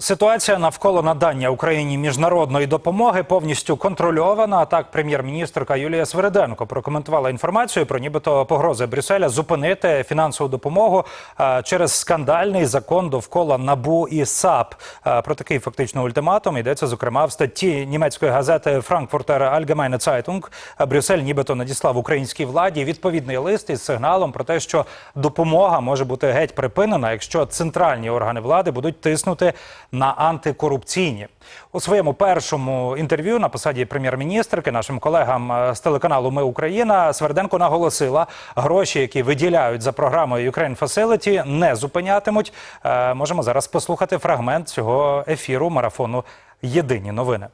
Ситуація навколо надання Україні міжнародної допомоги повністю контрольована. А так, прем'єр-міністрка Юлія Свериденко прокоментувала інформацію про нібито погрози Брюсселя зупинити фінансову допомогу е, через скандальний закон довкола НАБУ і САП. Е, Про такий фактично ультиматум йдеться зокрема в статті німецької газети Frankfurter Allgemeine Zeitung. Е, Брюссель нібито надіслав українській владі відповідний лист із сигналом про те, що допомога може бути геть припинена, якщо центральні органи влади будуть тиснути на антикорупційні у своєму першому інтерв'ю на посаді прем'єр-міністрки нашим колегам е, з телеканалу Ми Україна Сверденко наголосила, гроші, які виділяють за програмою Ukraine Facility, не зупинятимуть. Е, Можемо зараз послухати фрагмент цього ефіру марафону Єдині новини.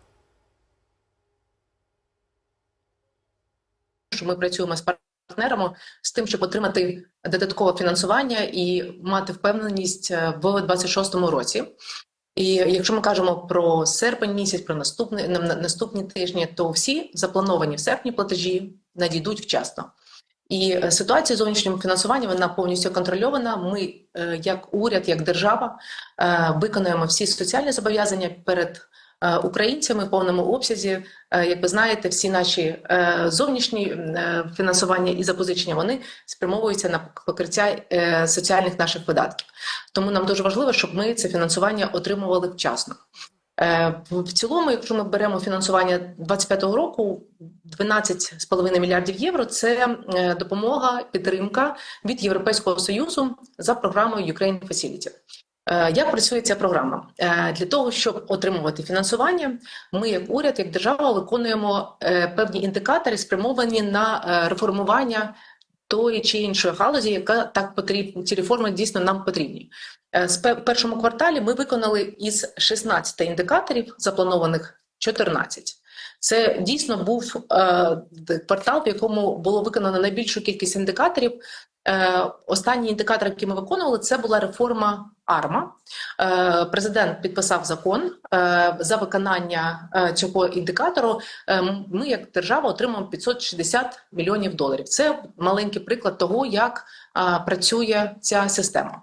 що ми працюємо з партнерами з тим, щоб отримати додаткове фінансування і мати впевненість е, в 26-му році. І якщо ми кажемо про серпень місяць, про наступний на- на- наступні тижні, то всі заплановані в серпні платежі надійдуть вчасно. І е, ситуація з зовнішнім фінансуванням вона повністю контрольована. Ми, е, як уряд, як держава, е, виконуємо всі соціальні зобов'язання перед українцями в повному обсязі. Е, Як ви знаєте, всі наші е, зовнішні е, фінансування і запозичення вони спрямовуються на покриття е, соціальних наших видатків. Тому нам дуже важливо, щоб ми це фінансування отримували вчасно. Е, В цілому, якщо ми беремо фінансування 2025 року, 12,5 мільярдів євро це е, допомога, підтримка від Європейського союзу за програмою Ukraine Facility. Е, Як працює ця програма? Е, Для того, щоб отримувати фінансування, ми, як уряд, як держава, виконуємо е, певні індикатори, спрямовані на реформування тої чи іншої галузі, яка так потрібна. Ці реформи дійсно нам потрібні. З першому кварталі ми виконали із 16 індикаторів, запланованих 14. Це дійсно був е, квартал, в якому було виконано найбільшу кількість індикаторів. Е, останній індикатор, який ми виконували, це була реформа АРМА. Е, президент підписав закон е, за виконання е, цього індикатору. е, Ми, як держава, отримаємо 560 мільйонів доларів. Це маленький приклад того, як е, працює ця система.